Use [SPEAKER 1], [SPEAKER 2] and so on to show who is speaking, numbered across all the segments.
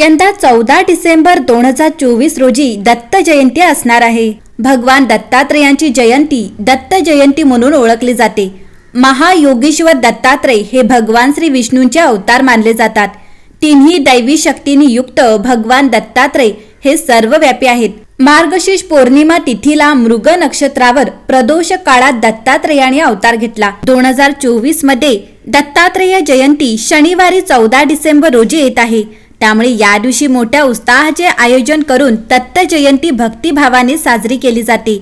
[SPEAKER 1] यंदा चौदा डिसेंबर दोन हजार चोवीस रोजी दत्त जयंती असणार आहे. भगवान दत्तात्रेयांची जयंती दत्त जयंती म्हणून ओळखली जाते. महायोगीश्वर दत्तात्रय हे भगवान श्री विष्णूंचे अवतार मानले जातात. तिन्ही दैवी शक्तींनी युक्त भगवान दत्तात्रय हे सर्वव्यापी आहेत. मार्गशीर्ष पौर्णिमा तिथीला मृग नक्षत्रावर प्रदोष काळात दत्तात्रेयाने अवतार घेतला. दोन हजार चोवीसमध्ये दत्तात्रेय जयंती शनिवारी चौदा डिसेंबर रोजी येत आहे. त्यामुळे या दिवशी मोठ्या उत्साहाचे आयोजन करून दत्त जयंती भक्तिभावाने साजरी केली जाते.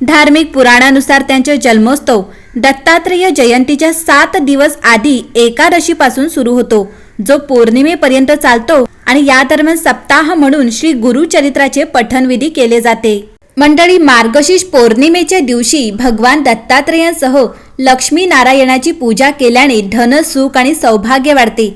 [SPEAKER 1] धार्मिक पुराणानुसार त्यांचे जन्मोत्सव दत्तात्रेय जयंतीच्या सात दिवस आधी एकादशीपासून सुरू होतो. जो पौर्णिमेपर्यंत चालतो आणि या दरम्यान सप्ताह म्हणून श्री गुरुचरित्राचे पठणविधी केले जाते. मंडळी मार्गशीर्ष पौर्णिमेच्या दिवशी भगवान दत्तात्रेयांसह लक्ष्मी नारायणाची पूजा केल्याने धन सुख आणि सौभाग्य वाढते.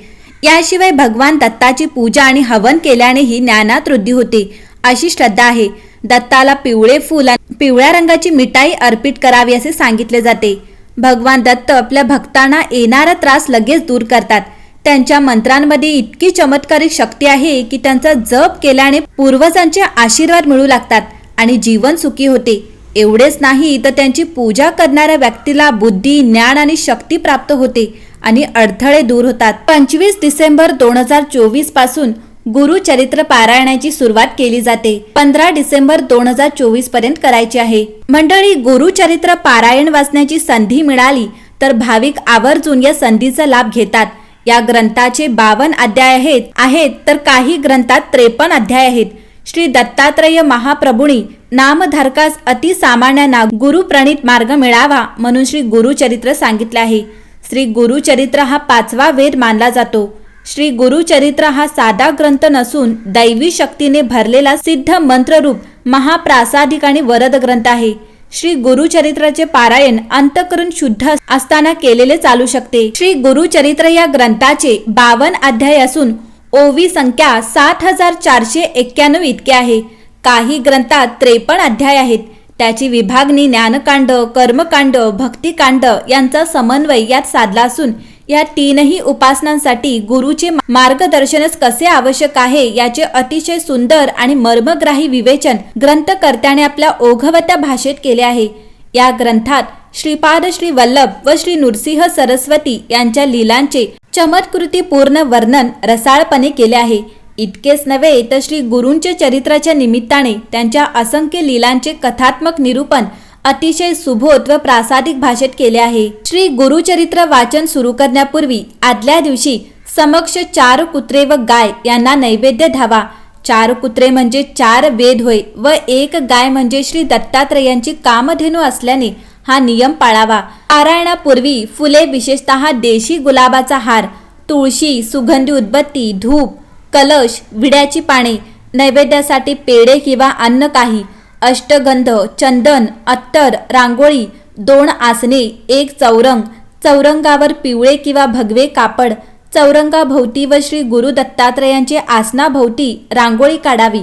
[SPEAKER 1] याशिवाय भगवान दत्ताची पूजा आणि हवन केल्यानेही ज्ञानात वृद्धी होते. अशी श्रद्धा आहे. दत्ताला पिवळे फुल पिवळ्या रंगाची मिठाई अर्पित करावी असे सांगितले जाते. भगवान दत्त आपल्या भक्तांना येणारा त्रास लगेच दूर करतात. त्यांच्या मंत्रांमध्ये इतकी चमत्कारिक शक्ती आहे की त्यांचा जप केल्याने पूर्वजांचे आशीर्वाद मिळू लागतात आणि जीवन सुखी होते. एवढेच नाही तर त्यांची पूजा करणाऱ्या व्यक्तीला बुद्धी ज्ञान आणि शक्ती प्राप्त होते. आणि अडथळे दूर होतात. पंचवीस डिसेंबर दोन हजार चोवीसपासून गुरुचरित्र पारायणाची सुरुवात केली जाते. पंधरा डिसेंबर दोन हजार चोवीसपर्यंत करायची आहे. मंडळी गुरुचरित्र पारायण वाचण्याची संधी मिळाली तर भाविक आवर्जून या संधीचा लाभ घेतात. या ग्रंथाचे बावन अध्याय आहेत आहेत तर काही ग्रंथात त्रेपन्न अध्याय आहेत. श्री दत्तात्रेय महाप्रभुणी नामधारकास अतिसामान्यांना गुरुप्रणित मार्ग मिळावा म्हणून श्री गुरुचरित्र सांगितले आहे. श्री गुरुचरित्र हा पाचवा वेद मानला जातो. श्री गुरुचरित्र हा साधा ग्रंथ नसून दैवी शक्तीने भरलेला सिद्ध मंत्ररूप महाप्रासादिक आणि वरद ग्रंथ आहे. श्री गुरुचरित्राचे पारायण अंतकरण शुद्ध असताना केलेले चालू शकते. श्री गुरुचरित्र या ग्रंथाचे बावन अध्याय असून ओवी संख्या सात हजार चारशे एक्क्याण्णव इतके आहे. काही ग्रंथात त्रेपन्न अध्याय आहेत. त्याची विभागणी ज्ञानकांड कर्मकांड भक्तिकांड यांचा समन्वय यात साधला असून या तीनही उपासनांसाठी गुरुचे मार्गदर्शनच कसे आवश्यक आहे याचे अतिशय सुंदर आणि मर्मग्राही विवेचन ग्रंथकर्त्याने आपल्या ओघवत्या भाषेत केले आहे. या ग्रंथात श्रीपाद श्री वल्लभ व श्री नृसिंह सरस्वती यांच्या लीलांचे चमत्कृतीपूर्ण वर्णन रसाळपणे केले आहे. इतकेच नव्हे तर श्री गुरूंच्या चरित्राच्या निमित्ताने त्यांच्या असंख्य लीलांचे कथात्मक निरूपण अतिशय सुबोध व प्रासादिक भाषेत केले आहे. श्री गुरुचरित्र वाचन सुरू करण्यापूर्वी आदल्या दिवशी समक्ष चार कुत्रे व गाय यांना नैवेद्य धावा. चार कुत्रे म्हणजे चार वेद होय व एक गाय म्हणजे श्री दत्तात्रयांची कामधेनू असल्याने हा नियम पाळावा. पारायणापूर्वी फुले विशेषतः देशी गुलाबाचा हार तुळशी सुगंधी उदबत्ती धूप कलश विड्याची पाने नैवेद्यासाठी पेढे किंवा अन्न काही अष्टगंध चंदन अत्तर रांगोळी दोन आसने एक चौरंग चौरंगावर पिवळे किंवा भगवे कापड चौरंगाभोवती व श्री गुरु दत्तात्रयांचे आसनाभोवती रांगोळी काढावी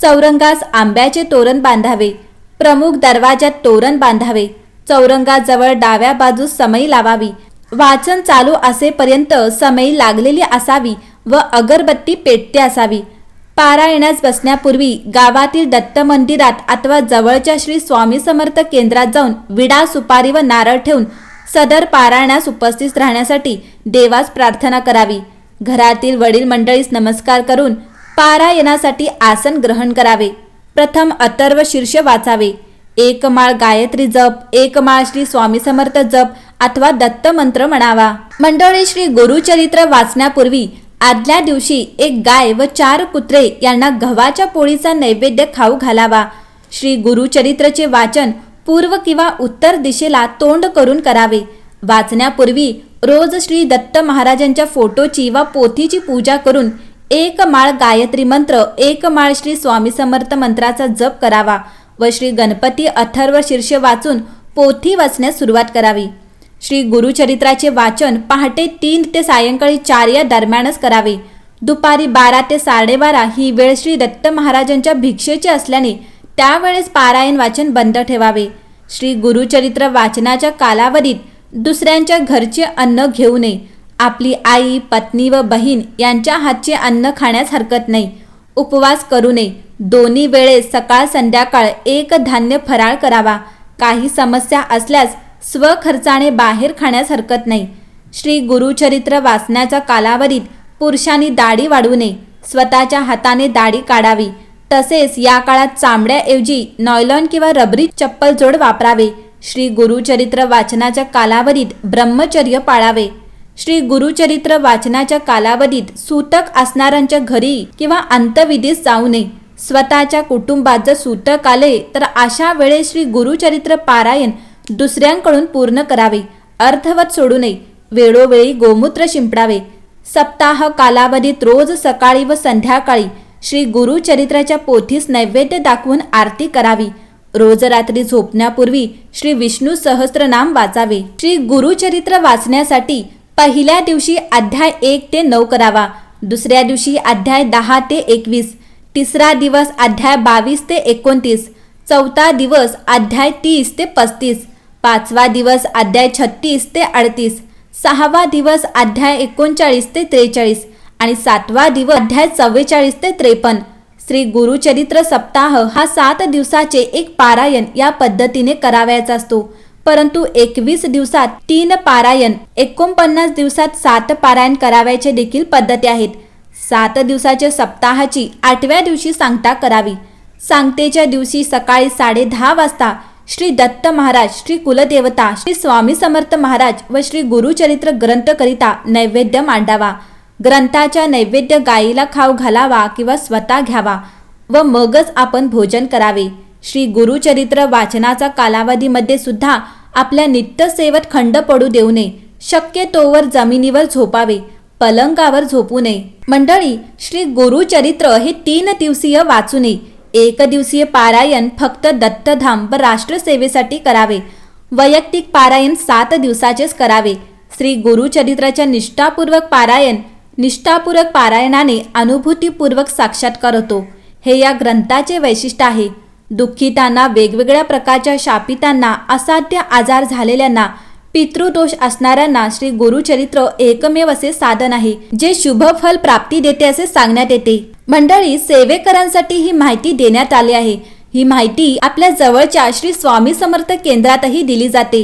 [SPEAKER 1] चौरंगास आंब्याचे तोरण बांधावे प्रमुख दरवाजात तोरण बांधावे चौरंगाजवळ डाव्या बाजूस समई लावावी वाचन चालू असेपर्यंत समई लागलेली असावी व अगरबत्ती पेटते असावी. पारायणास बसण्यापूर्वी गावातील दत्त मंदिरात अथवा जवळच्या श्री स्वामी समर्थ केंद्रात जाऊन विडा सुपारी व नारळ ठेवून सदर पारायणास उपस्थित राहण्यासाठी देवास प्रार्थना करावी. घरातील वडील मंडळीस नमस्कार करून पारायणासाठी आसन ग्रहण करावे. प्रथम अथर्व शीर्ष वाचावे. एक माळ गायत्री जप एक माळ श्री स्वामी समर्थ जप अथवा दत्त मंत्र म्हणावा. मंडळी श्री गुरुचरित्र वाचण्यापूर्वी आदल्या दिवशी एक गाय व चार कुत्रे यांना गव्हाच्या पोळीचा नैवेद्य खाऊ घालावा. श्री गुरुचरित्रचे वाचन पूर्व किंवा उत्तर दिशेला तोंड करून करावे. वाचण्यापूर्वी रोज श्री दत्त महाराजांच्या फोटोची व पोथीची पूजा करून एक माळ गायत्री मंत्र एक माळ श्री स्वामी समर्थ मंत्राचा जप करावा व श्री गणपती अथर्व शीर्ष वाचून पोथी वाचण्यास सुरुवात करावी. श्री गुरुचरित्राचे वाचन पहाटे तीन ते सायंकाळी चार या दरम्यानच करावे. दुपारी बारा ते साडेबारा ही वेळ श्री दत्त महाराजांच्या भिक्षेची असल्याने त्यावेळेस पारायण वाचन बंद ठेवावे. श्री गुरुचरित्र वाचनाच्या कालावधीत दुसऱ्यांच्या घरचे अन्न घेऊ नये. आपली आई पत्नी व बहीण यांच्या हातचे अन्न खाण्यास हरकत नाही. उपवास करू नये. दोन्ही वेळेस सकाळ संध्याकाळ एक धान्य फराळ करावा. काही समस्या असल्यास स्वखर्चाने बाहेर खाण्यास हरकत नाही. श्री गुरुचरित्र वाचण्याच्या कालावधीत पुरुषांनी दाढी वाढवू नये. स्वतःच्या हाताने दाढी काढावी. तसेच या काळात चामड्याऐवजी नॉयलॉन किंवा रबरी चप्पल जोड वापरावे. श्री गुरुचरित्र वाचनाच्या कालावधीत ब्रह्मचर्य पाळावे. श्री गुरुचरित्र वाचनाच्या कालावधीत सूतक असणाऱ्यांच्या घरी किंवा अंतविधीस जाऊ नये. स्वतःच्या कुटुंबात जर सूतक आले तर अशा वेळेस श्री गुरुचरित्र पारायण दुसऱ्यांकडून पूर्ण करावे. अर्धवट सोडू नये. वेळोवेळी गोमूत्र शिंपडावे. सप्ताह कालावधीत रोज सकाळी व संध्याकाळी श्री गुरुचरित्राच्या पोथीस नैवेद्य दाखवून आरती करावी. रोज रात्री झोपण्यापूर्वी श्री विष्णू सहस्त्रनाम वाचावे. श्री गुरुचरित्र वाचण्यासाठी पहिल्या दिवशी अध्याय एक ते नऊ करावा. दुसऱ्या दिवशी अध्याय दहा ते एकवीस. तिसरा दिवस अध्याय बावीस ते एकोणतीस. चौथा दिवस अध्याय तीस ते पस्तीस. पाचवा दिवस अध्याय छत्तीस ते अडतीस सहावा दिवस अध्याय एकोणचाळीस ते त्रेचाळीस आणि सातवा दिवस अध्याय चव्वेचाळीस ते त्रेपन्न. श्री गुरुचरित्र सप्ताह हा सात दिवसाचे एक पारायण या पद्धतीने करावयाचा असतो. परंतु एकवीस दिवसात तीन पारायण एकोणपन्नास दिवसात सात पारायण करावयाचे देखील पद्धती आहेत. सात दिवसाच्या सप्ताहाची आठव्या दिवशी सांगता करावी. सांगतेच्या दिवशी सकाळी साडे दहा वाजता श्री दत्त महाराज श्री कुलदेवता श्री स्वामी समर्थ महाराज व श्री गुरुचरित्र ग्रंथकरिता नैवेद्य मांडावा. ग्रंथाच्या नैवेद्य गायीला खाव घालावा किंवा स्वतः घ्यावा व मगच आपण भोजन करावे. श्री गुरुचरित्र वाचनाचा कालावधीमध्ये सुद्धा आपल्या नित्यसेवत खंड पडू देऊ नये. शक्यतोवर जमिनीवर झोपावे पलंगावर झोपू नये. मंडळी श्री गुरुचरित्र हे तीन दिवसीय वाचू नये. एकदिवसीय पारायण फक्त दत्तधाम व राष्ट्रसेवेसाठी करावे. वैयक्तिक पारायण सात दिवसाचेच करावे. श्री गुरुचरित्राच्या निष्ठापूर्वक पारायण निष्ठापूर्वक पारायणाने अनुभूतीपूर्वक साक्षात्कार होतो. हे या ग्रंथाचे वैशिष्ट्य आहे. दुःखितांना वेगवेगळ्या प्रकारच्या शापितांना असाध्य आजार झालेल्यांना पितृदोष असणाऱ्यांना श्री गुरुचरित्र एकमेव असे साधन आहे जे शुभफल प्राप्ती देते असे सांगण्यात येते. मंडळी सेवेकरांसाठी ही माहिती देण्यात आली आहे. ही माहिती आपल्या जवळच्या श्री स्वामी समर्थ केंद्रातही दिली जाते.